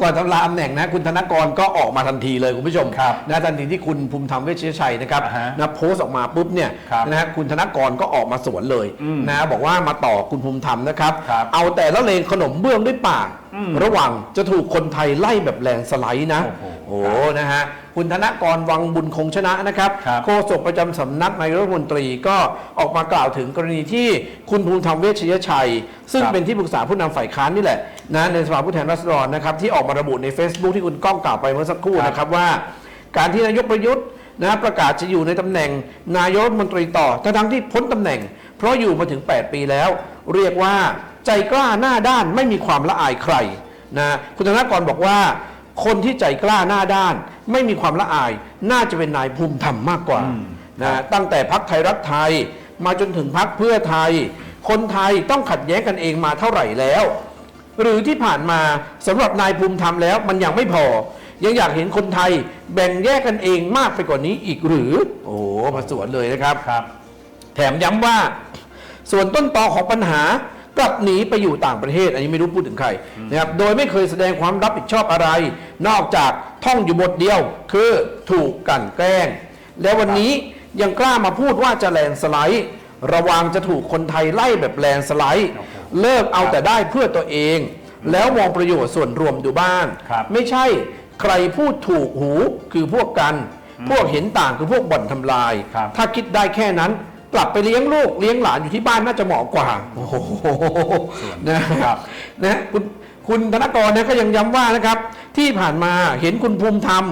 ก่อนทำลายตำแหน่งนะ คุณธนกรก็ออกมาทันทีเลยคุณผู้ชมครับนะทันทีที่คุณภูมิธรรมเวชยชัยนะครับอ่าฮะนะโพสต์ออกมาปุ๊บเนี่ยครับนะฮะคุณธนกรก็ออกมาสวนเลยอืมนะบอกว่ามาต่อคุณภูมิธรรมนะครับ ครับเอาแต่ละเลงขนมเบื้องด้วยปากอืมระหว่างจะถูกคนไทยไล่แบบแรงสไลด์นะโอ้โหโอ้โหนะฮะคุณธนกรวังบุญคงชนะนะครับ ครับ โฆษกประจำสำนักนายกรัฐมนตรีก็ออกมากล่าวถึงกรณีที่คุณภูมิธรรมเวชยชัย ซึ่งครับเป็นที่ปรึกษาผู้นำฝ่ายค้านนี่แหละ นะในสภาผู้แทนราษฎรนะครับที่ออกมาระบุใน Facebook ที่คุณก้องกล่าวไปเมื่อสักครู่ครับนะครับว่า การที่นายกประยุทธ์นะประกาศจะอยู่ในตำแหน่ง นายกรัฐมนตรีต่อทั้งๆที่พ้นตำแหน่ง เพราะอยู่มาถึง 8 ปีแล้ว เรียกว่าใจกล้าหน้าด้านไม่มีความละอายใครนะคุณธนากรบอกว่า คนที่ใจกล้าหน้าด้าน ไม่มีความละอาย น่าจะเป็นนายภูมิธรรมมากกว่าอืมนะตั้งแต่พักไทยรักไทย มาจนถึงพักเพื่อไทย คนไทยต้องขัดแย้งกันเองมาเท่าไหร่แล้ว หรือที่ผ่านมาสำหรับนายภูมิธรรมแล้วมันยังไม่พอ ยังอยากเห็นคนไทยแบ่งแยกกันเองมากไปกว่านี้อีกหรือ โอ้โหมาสวนเลยนะครับครับ แถมย้ำว่า ส่วนต้นตอของปัญหากลับหนีไปอยู่ต่างประเทศ อันนี้ไม่รู้พูดถึงใครนะครับโดยไม่เคยแสดงความรับผิดชอบอะไร นอกจากท่องอยู่บทเดียว คือถูกกลันแกล้ง แล้ววันนี้ยังกล้ามาพูดว่าจะแลนด์สไลด์ ระวังจะถูกคนไทยไล่แบบแลนด์สไลด์โอ้โห เลิกเอาแต่ได้เพื่อตัวเอง แล้วมองประโยชน์ส่วนรวมดูบ้าง ครับไม่ใช่ใครพูดถูกหูคือพวกกัน พวกเห็นต่างคือพวกบ่อนทำลาย ครับ ถ้าคิดได้แค่นั้น กลับไปเลี้ยงลูกเลี้ยงหลานอยู่ที่บ้านน่าจะเหมาะกว่าโอ้โหนะครับนะคุณคุณธนกรนะก็ยังย้ำว่านะครับ ที่ผ่านมาเห็นคุณภูมิธรรม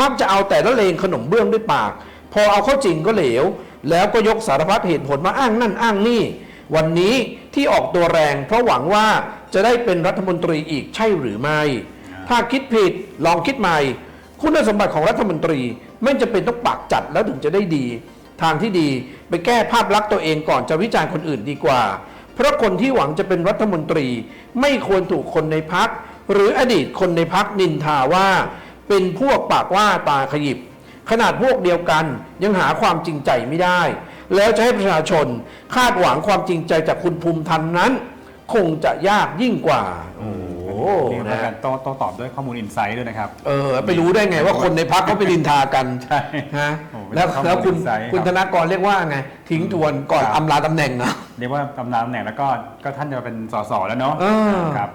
มักจะเอาแต่ละเลงขนมเบื้องด้วยปาก พอเอาเข้าจริงก็เหลว แล้วก็ยกสารพัดเหตุผลมาอ้างนั่นอ้างนี่ วันนี้ที่ออกตัวแรง เพราะหวังว่าจะได้เป็นรัฐมนตรีอีกใช่หรือไม่ ถ้าคิดผิดลองคิดใหม่ คุณสมบัติของรัฐมนตรี ไม่จำเป็นต้องปากจัดแล้วถึงจะได้ดี ทางที่ดีไปแก้ภาพลักษณ์ตัวเองก่อนจะวิจารณ์คนอื่นดีกว่า เพราะคนที่หวังจะเป็นรัฐมนตรี ไม่ควรถูกคนในพักหรืออดีตคนในพักนินทาว่า เป็นพวกปากว่าตาขยิบขนาดพวกเดียวกันยังหาความจริงใจไม่ได้ แล้วจะให้ประชาชนคาดหวังความจริงใจจากคุณภูมิธรรมนั้น คงจะยากยิ่งกว่าโอ้โหนี่นะเป็นการโต้โต้ตอบด้วยข้อมูลอินไซต์ด้วยนะครับ เออไปรู้ได้ไงว่าคนในพักเขาไปดินทากันใช่ฮะโอ้โหแล้วเป็นข้อมูลแล้วคุณอินไซต์ครับคุณธนากรเรียกว่าไง ทิ้งทวนก่อนครับ อำลาตำแหน่งนะ เรียกว่าตำนานตำแหน่งแล้วก็ก็ท่านจะเป็นสสแล้วเนาะเออ ครับ